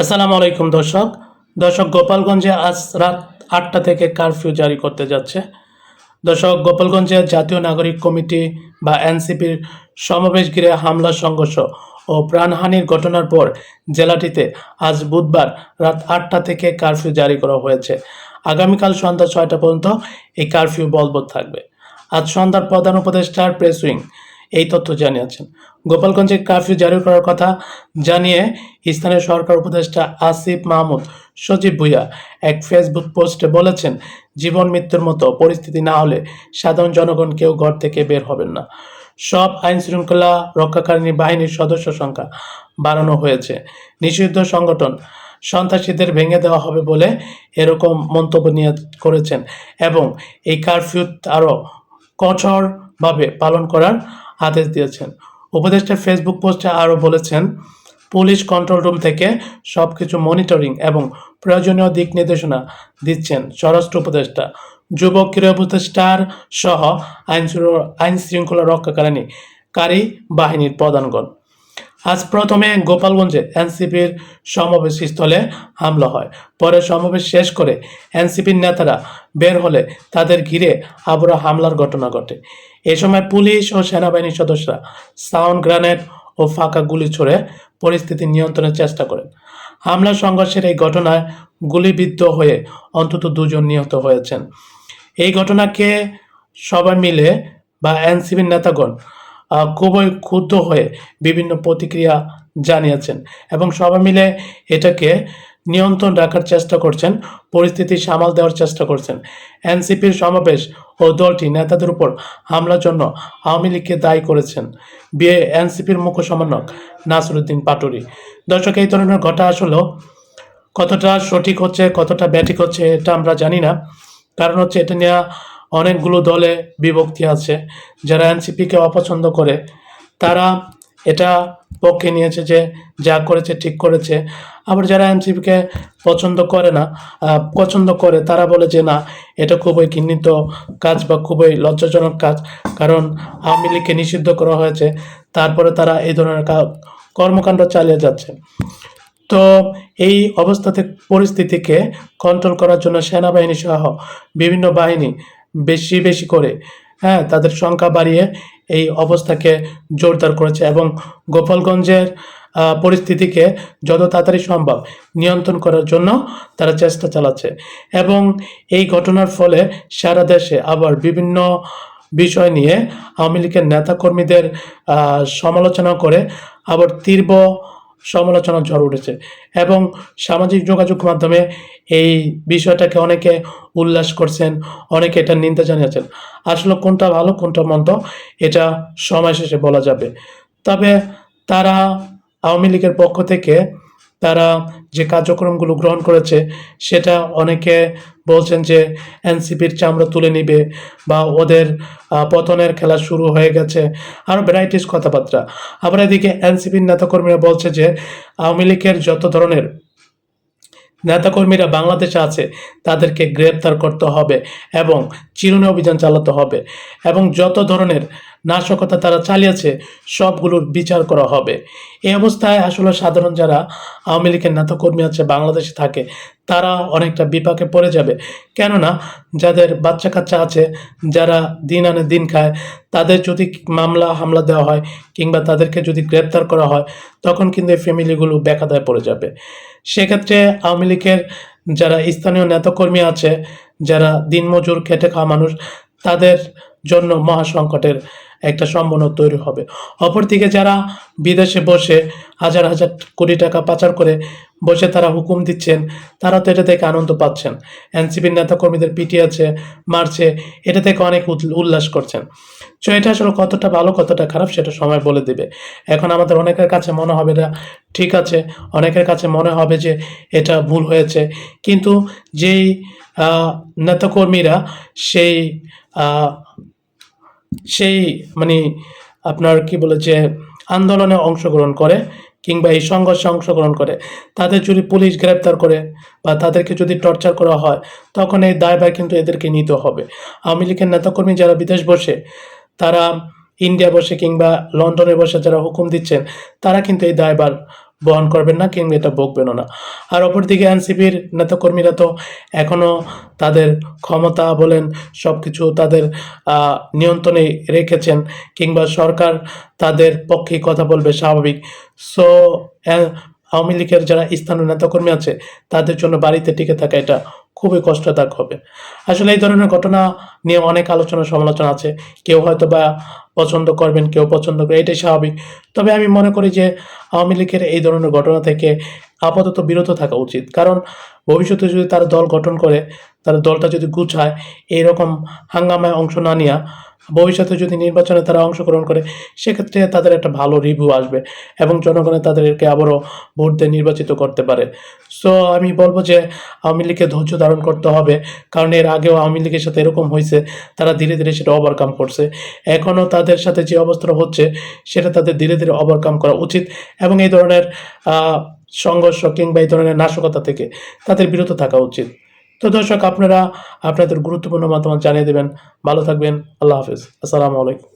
আসসালামু আলাইকুম দর্শক। দর্শক, গোপালগঞ্জে আজ রাত আটটা থেকে কারফিউ জারি করতে যাচ্ছে। দর্শক, গোপালগঞ্জে জাতীয় নাগরিক কমিটি বা এনসিপির সমাবেশ ঘিরে হামলা, সংঘর্ষ ও প্রাণহানির ঘটনার পর জেলাটিতে আজ বুধবার রাত আটটা থেকে কারফিউ জারি করা হয়েছে। আগামীকাল সন্ধ্যা ছয়টা পর্যন্ত এই কারফিউ বলবৎ থাকবে। আজ সন্ধ্যার প্রধান উপদেষ্টার প্রেস উইং এই তথ্য জানিয়েছেন। গোপালগঞ্জে কারফিউ জারি করার কথা জানিয়ে স্থানীয় সরকার উপদেষ্টা আসিফ মাহমুদ সজীব ভুইয়া এক ফেসবুক পোস্টে বলেছেন, জীবন মৃত্যুর মতো পরিস্থিতি না হলে সাধারণ জনগণ কেউ ঘর থেকে বের হবেন না। সব আইন শৃঙ্খলা রক্ষাকারিণী বাহিনীর সদস্য সংখ্যা বাড়ানো হয়েছে। নিষিদ্ধ সংগঠন সন্ত্রাসীদের ভেঙে দেওয়া হবে বলে এরকম মন্তব্য নিয়ে করেছেন এবং এই কারফিউ আরও কঠোরভাবে পালন করার আদেশ দিয়েছেন। উপদেষ্টা ফেসবুক পোস্টে আরও বলেছেন, পুলিশ কন্ট্রোল রুম থেকে সব কিছু মনিটরিং এবং প্রয়োজনীয় দিক নির্দেশনা দিচ্ছেন স্বরাষ্ট্র উপদেষ্টা। যুবক, ক্রীড়া উপদেষ্টার সহ আইন আইন শৃঙ্খলা রক্ষাকারী কারী বাহিনীর প্রধানগণ। আজ প্রথমে গোপালগঞ্জে এনসিপির সমাবেশ স্থলে হামলা হয়। পরে সমাবেশ শেষ করে এনসিপির নেতারা বের হলে তাদের ঘিরে আবারও হামলার ঘটনা ঘটে। এ সময় পুলিশ ও সেনাবাহিনীর সদস্যরা সাউন্ড গ্রানেড ও ফাঁকা গুলি ছুড়ে পরিস্থিতি নিয়ন্ত্রণের চেষ্টা করেন। হামলা সংঘর্ষের এই ঘটনায় গুলিবিদ্ধ হয়ে অন্তত দুজন নিহত হয়েছেন। এই ঘটনাকে সবাই মিলে বা এনসিবির নেতাগণ খুবই ক্ষুব্ধ হয়ে বিভিন্ন প্রতিক্রিয়া জানিয়েছেন এবং সবাই মিলে এটাকে নিয়ন্ত্রণ রাখার চেষ্টা করছেন, পরিস্থিতি সামাল দেওয়ার চেষ্টা করছেন। এনসিপির সমাবেশ ও দলটি নেতাদের উপর হামলার জন্য আওয়ামী লীগকে দায়ী করেছেন বিয়ে এনসিপির মুখ্য সমন্বয়ক নাসরুদ্দিন পাটুরি দর্শক, এই ধরনের ঘটা আসলেও কতটা সঠিক হচ্ছে, কতটা ব্যাটিক হচ্ছে, এটা আমরা জানি না। কারণ হচ্ছে এটা নিয়ে অনেকগুলো দলে বিভক্তি আছে যারা এনসিপিকে অপছন্দ করে। তারা এটা পক্ষে নিয়েছে যে যা করেছে ঠিক করেছে। আবার যারা এনসিপিকে পছন্দ করে না পছন্দ করে, তারা বলে যে না, এটা খুবই ঘৃণিত কাজ বা খুবই লজ্জাজনক কাজ। কারণ আওয়ামী লীগকে নিষিদ্ধ করা হয়েছে, তারপরে তারা এই ধরনের কর্মকাণ্ড চালিয়ে যাচ্ছে। তো এই অবস্থাতে পরিস্থিতিকে কন্ট্রোল করার জন্য সেনাবাহিনী সহ বিভিন্ন বাহিনী বেশি বেশি করে হ্যাঁ তাদের সংখ্যা বাড়িয়ে এই অবস্থাকে জোরদার করেছে এবং গোপালগঞ্জের পরিস্থিতিকে যত তাড়াতাড়ি সম্ভব নিয়ন্ত্রণ করার জন্য তারা চেষ্টা চালাচ্ছে এবং এই ঘটনার ফলে সারা দেশে আবার বিভিন্ন বিষয় নিয়ে আওয়ামী লীগের নেতাকর্মীদের সমালোচনা করে আবার তীব্র সমালোচনা ঝড় উঠেছে এবং সামাজিক যোগাযোগ মাধ্যমে এই বিষয়টাকে অনেকে উল্লাস করছেন, অনেকে এটা নিন্দা জানিয়েছেন। আসলে কোনটা ভালো, কোনটা মন্দ, এটা সময় শেষে বলা যাবে। তবে তারা আওয়ামী লীগের পক্ষ থেকে তারা যে কার্যক্রমগুলো গ্রহণ করেছে, সেটা অনেকে বলছেন যে এনসিপির চামড়া তুলে নিবে বা ওদের পতনের খেলা শুরু হয়ে গেছে। আরও ভ্যারাইটিস কথাবার্তা। আবার এদিকে এনসিপির নেতাকর্মীরা বলছে যে আওয়ামী লীগের যত ধরনের নেতাকর্মীরা বাংলাদেশে আছে, তাদেরকে গ্রেপ্তার করতে হবে এবং চিরুনি অভিযান চালাতে হবে। এবং যত ধরনের নাশকতা তারা চালিয়েছে, সবগুলোর বিচার করা হবে। এই অবস্থায় আসলে সাধারণ যারা আওয়ামী লীগের নেতাকর্মী আছে, বাংলাদেশে থাকে, তারা অনেকটা বিপাকে পড়ে যাবে। কেননা, যাদের বাচ্চা কাচ্চা আছে, যারা দিন আনে দিন খায়, তাদের যদি মামলা, হামলা দেওয়া হয়, কিংবা তাদেরকে যদি গ্রেপ্তার করা হয়, তখন কিন্তু এই ফ্যামিলিগুলো বেকাদায় পড়ে যাবে। সেক্ষেত্রে আওয়ামী লীগের যারা স্থানীয় নেতাকর্মী আছে, যারা দিনমজুর খেটে খাওয়া মানুষ, তাদের জন্য মহাসংকটের একটা সম্ভাবনা তৈরি হবে। অপরদিকে যারা বিদেশে বসে হাজার হাজার কোটি টাকা পাচার করে বসে তারা হুকুম দিচ্ছেন, তারা তো এটা থেকে আনন্দ পাচ্ছেন। এনসিপির নেতাকর্মীদের পিটিয়েছে মারছে, এটা থেকে অনেক উল- উল্লাস করছেন। সো এটা আসলে কতটা ভালো, কতটা খারাপ, সেটা সময় বলে দেবে। এখন আমাদের অনেকের কাছে মনে হবে এটা ঠিক আছে, অনেকের কাছে মনে হবে যে এটা ভুল হয়েছে। কিন্তু যেই নেতাকর্মীরা সেই সেই মানে আপনার কি বলে যে আন্দোলনে অংশগ্রহণ করে কিংবা এই সংঘর্ষে অংশগ্রহণ করে। তাদের যদি পুলিশ গ্রেপ্তার করে বা তাদেরকে যদি টর্চার করা হয়, তখন এই দায়ভার কিন্তু এদেরকে নিতে হবে। আওয়ামী লীগের নেতাকর্মী যারা বিদেশ বসে, তারা ইন্ডিয়া বসে কিংবা লন্ডনে বসে যারা হুকুম দিচ্ছেন, তারা কিন্তু এই দায়ভার বহন করবেন না, কিংবা এটা বকবেনও না। আর অপরদিকে এনসিপির নেতাকর্মীরা তো এখনও তাদের ক্ষমতা বলেন সব কিছু তাদের নিয়ন্ত্রণে রেখেছেন, কিংবা সরকার তাদের পক্ষে কথা বলবে স্বাভাবিক। সো আওয়ামী লীগের যারা স্থানীয় নেতাকর্মী আছে, তাদের জন্য বাড়িতে টিকে থাকা এটা খুবই কষ্টদায়ক হবে। আসলে এই ধরনের ঘটনা নিয়ে অনেক আলোচনা সমালোচনা আছে। কেউ হয়তো বা পছন্দ করবেন, কেউ পছন্দ করবে এটাই স্বাভাবিক। তবে আমি মনে করি যে আওয়ামী লীগের এই ধরনের ঘটনা থেকে আপাতত বিরত থাকা উচিত। কারণ ভবিষ্যতে যদি তারা দল গঠন করে, তারা দলটা যদি গুছায়, এইরকম হাঙ্গামায় অংশ না নেওয়া ভবিষ্যতে যদি নির্বাচনে তারা অংশগ্রহণ করে, সেক্ষেত্রে তাদের একটা ভালো রিভিউ আসবে এবং জনগণের তাদেরকে আবারও ভোট দিয়ে নির্বাচিত করতে পারে। সো আমি বলব যে আওয়ামী লীগকে ধৈর্য ধারণ করতে হবে, কারণ এর আগেও আওয়ামী লীগের সাথে এরকম হয়েছে, তারা ধীরে ধীরে সেটা ওভারকাম করছে। এখনও তাদের সাথে যে অবস্থাটা হচ্ছে, সেটা তাদের ধীরে ধীরে ওভারকাম করা উচিত এবং এই ধরনের সংঘর্ষ কিংবা এই ধরনের নাশকতা থেকে তাদের বিরত থাকা উচিত। তো দর্শক, আপনারা আপনাদের গুরুত্বপূর্ণ মতামত জানিয়ে দেবেন। ভালো থাকবেন। আল্লাহ হাফিজ। আসসালামু আলাইকুম।